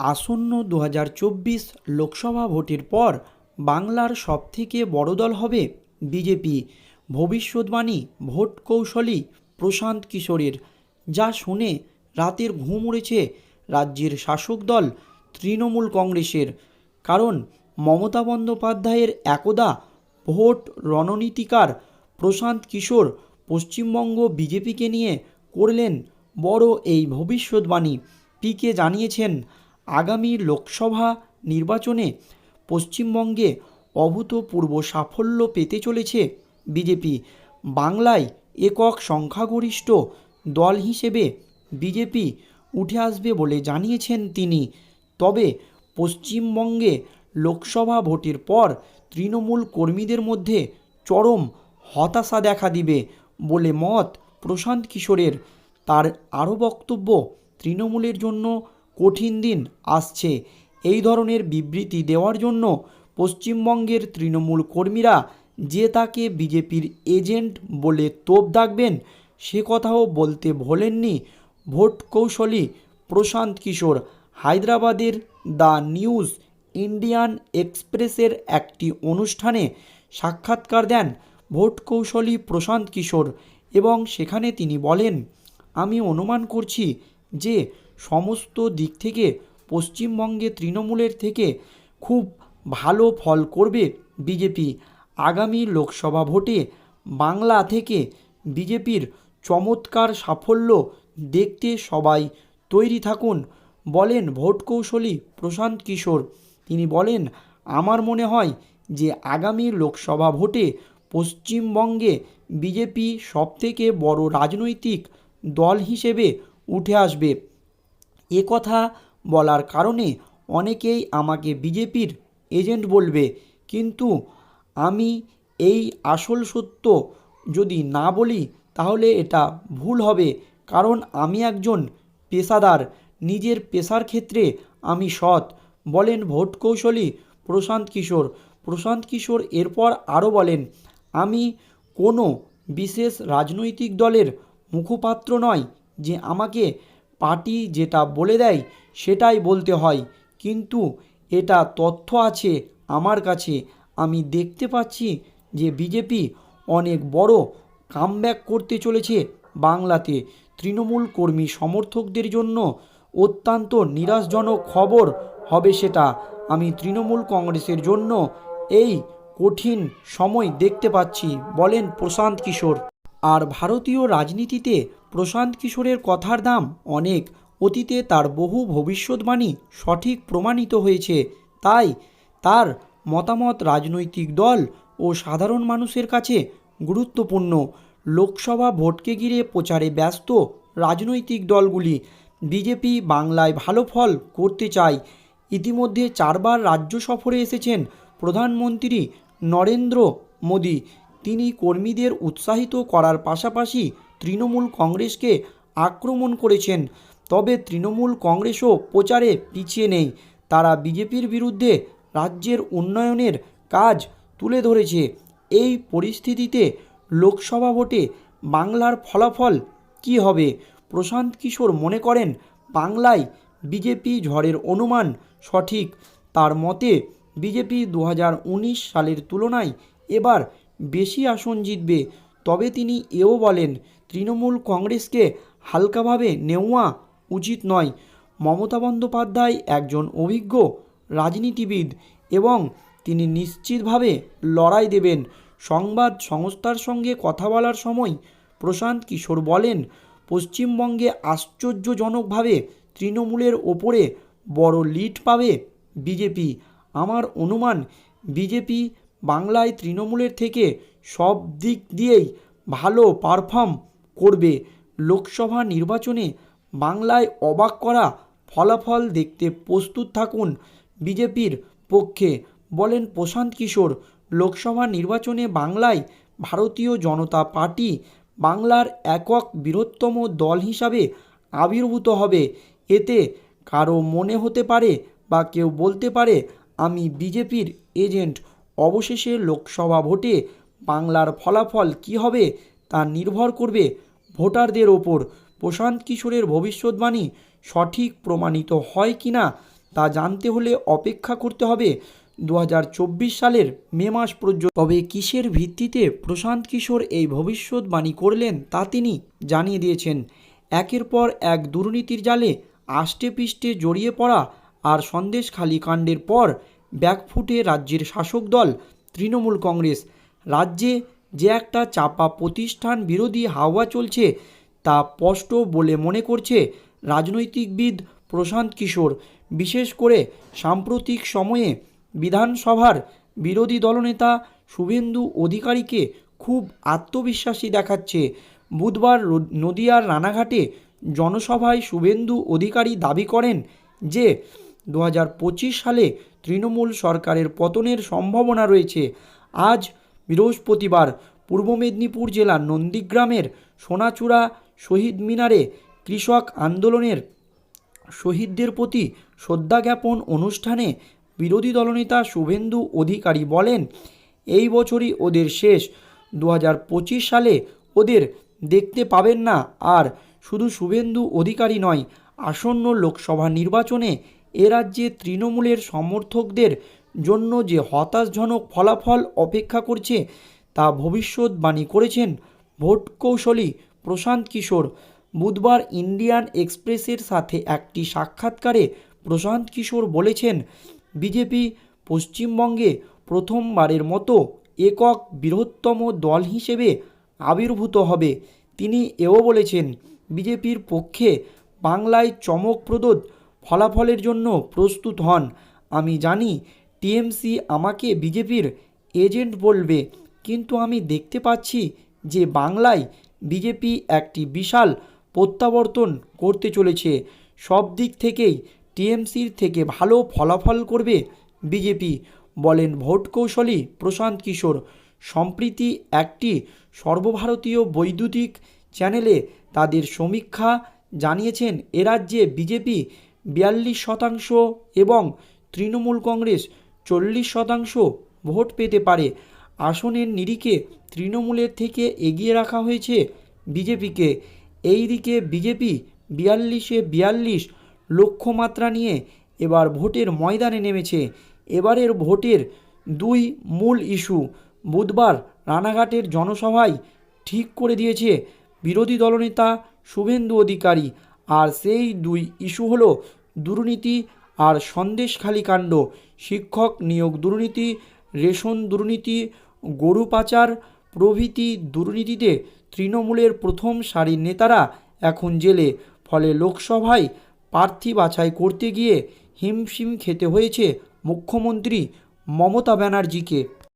আসন্ন দু হাজার চব্বিশ লোকসভা ভোটের পর বাংলার সবথেকে বড় দল হবে বিজেপি। ভবিষ্যৎবাণী ভোট কৌশলী প্রশান্ত কিশোরের, যা শুনে রাতের ঘুম উড়েছে রাজ্যের শাসক দল তৃণমূল কংগ্রেসের। কারণ মমতা বন্দ্যোপাধ্যায়ের একদা ভোট রণনীতিকার প্রশান্ত কিশোর পশ্চিমবঙ্গ বিজেপিকে নিয়ে করলেন বড় এই ভবিষ্যৎবাণী পিকে জানিয়েছেন আগামী লোকসভা নির্বাচনে পশ্চিমবঙ্গে অভূতপূর্ব সাফল্য পেতে চলেছে বিজেপি। বাংলায় একক সংখ্যাগরিষ্ঠ দল হিসেবে বিজেপি উঠে আসবে বলে জানিয়েছেন তিনি। তবে পশ্চিমবঙ্গে লোকসভা ভোটের পর তৃণমূল কর্মীদের মধ্যে চরম হতাশা দেখা দিবে বলে মত প্রশান্ত কিশোরের। তার আরও বক্তব্য, তৃণমূলের জন্য কঠিন দিন আসছে। এই ধরনের বিবৃতি দেওয়ার জন্য পশ্চিমবঙ্গের তৃণমূল কর্মীরা যে তাকে বিজেপির এজেন্ট বলে তোপ দাগবেন, সে কথাও বলতে ভোলেননি ভোট কৌশলী প্রশান্ত কিশোর। হায়দ্রাবাদের দ্য নিউজ ইন্ডিয়ান এক্সপ্রেসের একটি অনুষ্ঠানে সাক্ষাৎকার দেন ভোট কৌশলী প্রশান্ত কিশোর এবং সেখানে তিনি বলেন, আমি অনুমান করছি যে সমস্ত দিক থেকে পশ্চিমবঙ্গে তৃণমূলের থেকে খুব ভালো ফল করবে বিজেপি। আগামী লোকসভা ভোটে বাংলা থেকে বিজেপির চমৎকার সাফল্য দেখতে সবাই তৈরি থাকুন, বলেন ভোট কৌশলী প্রশান্ত কিশোর। তিনি বলেন, আমার মনে হয় যে আগামী লোকসভা ভোটে পশ্চিমবঙ্গে বিজেপি সবথেকে বড় রাজনৈতিক দল হিসেবে উঠে আসবে। এ কথা বলার কারণে অনেকেই আমাকে বিজেপির এজেন্ট বলবে, কিন্তু আমি এই আসল সত্য যদি না বলি তাহলে এটা ভুল হবে, কারণ আমি একজন পেশাদার, নিজের পেশার ক্ষেত্রে আমি সৎ। বলেন ভোট কৌশলী প্রশান্ত কিশোর। প্রশান্ত কিশোর এরপর আরও বলেন, আমি কোনো বিশেষ রাজনৈতিক দলের মুখপাত্র নয় যে আমাকে পার্টি যেটা বলে দেয় সেটাই বলতে হয়। কিন্তু এটা তথ্য আছে আমার কাছে। আমি দেখতে পাচ্ছি যে বিজেপি অনেক বড় কামব্যাক করতে চলেছে বাংলাতে। তৃণমূল কর্মী সমর্থকদের জন্য অত্যন্ত নিরাশজনক খবর হবে সেটা। আমি তৃণমূল কংগ্রেসের জন্য এই কঠিন সময় দেখতে পাচ্ছি, বলেন প্রশান্ত কিশোর। আর ভারতীয় রাজনীতিতে প্রশান্ত কিশোরের কথার দাম অনেক। অতীতে তার বহু ভবিষ্যৎবাণী সঠিক প্রমাণিত হয়েছে। তাই তার মতামত রাজনৈতিক দল ও সাধারণ মানুষের কাছে গুরুত্বপূর্ণ। লোকসভা ভোটকে ঘিরে প্রচারে ব্যস্ত রাজনৈতিক দলগুলি বিজেপি বাংলায় ভালো ফল করতে চায়। ইতিমধ্যে চারবার রাজ্য সফরে এসেছেন প্রধানমন্ত্রী নরেন্দ্র মোদী। তিনি কর্মীদের উৎসাহিত করার পাশাপাশি তৃণমূল কংগ্রেসকে আক্রমণ করেছেন। তবে তৃণমূল কংগ্রেসও প্রচারে পিছিয়ে নেই। তারা বিজেপির বিরুদ্ধে রাজ্যের উন্নয়নের কাজ তুলে ধরেছে। এই পরিস্থিতিতে লোকসভা ভোটে বাংলার ফলাফল কী হবে? প্রশান্ত কিশোর মনে করেন, বাংলায় বিজেপি ঝড়ের অনুমান সঠিক। তার মতে, বিজেপি দু হাজার উনিশ সালের তুলনায় এবার বেশি আসন জিতবে। তবে তিনি এও বলেন তৃণমূল কংগ্রেসকে হালকাভাবে নেওয়া উচিত নয়। মমতা বন্দ্যোপাধ্যায় একজন অভিজ্ঞ রাজনীতিবিদ এবং তিনি নিশ্চিতভাবে লড়াই দেবেন। সংবাদ সংস্থার সঙ্গে কথা বলার সময় প্রশান্ত কিশোর বলেন, পশ্চিমবঙ্গে আশ্চর্যজনকভাবে তৃণমূলের ওপরে বড় লিড পাবে বিজেপি। আমার অনুমান, বিজেপি বাংলায় তৃণমূলের থেকে সব দিক দিয়েই ভালো পারফর্ম করবে। লোকসভা নির্বাচনে বাংলায় অবাক করা ফলাফল দেখতে প্রস্তুত থাকুন বিজেপির পক্ষে। বলেন প্রশান্ত কিশোর, লোকসভা নির্বাচনে বাংলায় ভারতীয় জনতা পার্টি বাংলার একক বৃহত্তম দল হিসাবে আবির্ভূত হবে। এতে কারও মনে হতে পারে বা কেউ বলতে পারে, আমি বিজেপির এজেন্ট। অবশেষে লোকসভা ভোটে বাংলার ফলাফল কী হবে তা নির্ভর করবে ভোটারদের ওপর। প্রশান্ত কিশোরের ভবিষ্যৎবাণী সঠিক প্রমাণিত হয় কি না তা জানতে হলে অপেক্ষা করতে হবে। দু হাজার চব্বিশ সালের মে মাস পর্যন্ত তবে কিসের ভিত্তিতে প্রশান্ত কিশোর এই ভবিষ্যৎবাণী করলেন তা তিনি জানিয়ে দিয়েছেন। একের পর এক দুর্নীতির জালে আষ্টে পিষ্টে জড়িয়ে পড়া আর সন্দেশখালী কাণ্ডের পর ব্যাকফুটে রাজ্যের শাসক দল তৃণমূল কংগ্রেস। রাজ্যে যে একটা চাপা প্রতিষ্ঠান বিরোধী হাওয়া চলছে তা স্পষ্ট বলে মনে করছে রাজনৈতিকবিদ প্রশান্ত কিশোর। বিশেষ করে সাম্প্রতিক সময়ে বিধানসভার বিরোধী দলনেতা শুভেন্দু অধিকারীকে খুব আত্মবিশ্বাসী দেখাচ্ছে। বুধবার নদিয়ার রানাঘাটে জনসভায় শুভেন্দু অধিকারী দাবি করেন যে দু হাজার পঁচিশ সালে তৃণমূল সরকারের পতনের সম্ভাবনা রয়েছে। আজ বৃহস্পতিবার পূর্ব মেদিনীপুর জেলার নন্দীগ্রামের সোনাচূড়া শহীদ মিনারে কৃষক আন্দোলনের শহীদদের প্রতি শ্রদ্ধা জ্ঞাপন অনুষ্ঠানে বিরোধী দলনেতা শুভেন্দু অধিকারী বলেন, এই বছরই ওদের শেষ। দু হাজার পঁচিশ সালে ওদের দেখতে পাবেন না। আর শুধু শুভেন্দু অধিকারী নয়, আসন্ন লোকসভা নির্বাচনে এ রাজ্যে তৃণমূলের সমর্থকদের জন্য যে হতাশজনক ফলাফল অপেক্ষা করছে, তা ভবিষ্যৎবাণী করেছেন ভোট কৌশলী প্রশান্ত কিশোর। বুধবার ইন্ডিয়ান এক্সপ্রেসের সাথে একটি সাক্ষাৎকারে প্রশান্ত কিশোর বলেছেন, বিজেপি পশ্চিমবঙ্গে প্রথমবারের মতো একক বৃহত্তম দল হিসেবে আবির্ভূত হবে। তিনি এও বলেছেন, বিজেপির পক্ষে বাংলায় চমকপ্রদ ফলাফলের জন্য প্রস্তুত হন। আমি জানি টিএমসি আমাকে বিজেপির এজেন্ট বলবে। কিন্তু আমি দেখতে পাচ্ছি যে বাংলায় বিজেপি একটি বিশাল প্রত্যাবর্তন করতে চলেছে। সব দিক থেকেই টিএমসির থেকে ভালো ফলাফল করবে বিজেপি, বলেন ভোট কৌশলী প্রশান্ত কিশোর। সম্প্রীতি একটি সর্বভারতীয় বৈদ্যুতিক চ্যানেলে তাদের সমীক্ষা জানিয়েছেন, এ রাজ্যে বিজেপি বিয়াল্লিশ শতাংশ এবং তৃণমূল কংগ্রেস চল্লিশ শতাংশ ভোট পেতে পারে। আসনের নিরিখে তৃণমূলের থেকে এগিয়ে রাখা হয়েছে বিজেপিকে। এই দিকে বিজেপি বিয়াল্লিশে বিয়াল্লিশ লক্ষ্যমাত্রা নিয়ে এবার ভোটের ময়দানে নেমেছে। এবারের ভোটের দুই মূল ইস্যু, বুধবার রানাঘাটের জনসভায় ঠিক করে দিয়েছে বিরোধী দলনেতা শুভেন্দু অধিকারী। আর সেই দুই ইস্যু হলো দুর্নীতি আর সন্দেশখালী কাণ্ড শিক্ষক নিয়োগ দুর্নীতি, রেশন দুর্নীতি, গরু পাচার, প্রভৃতি দুর্নীতিতে তৃণমূলের প্রথম সারির নেতারা এখন জেলে। ফলে লোকসভায় প্রার্থী বাছাই করতে গিয়ে হিমশিম খেতে হয়েছে মুখ্যমন্ত্রী মমতা ব্যানার্জিকে।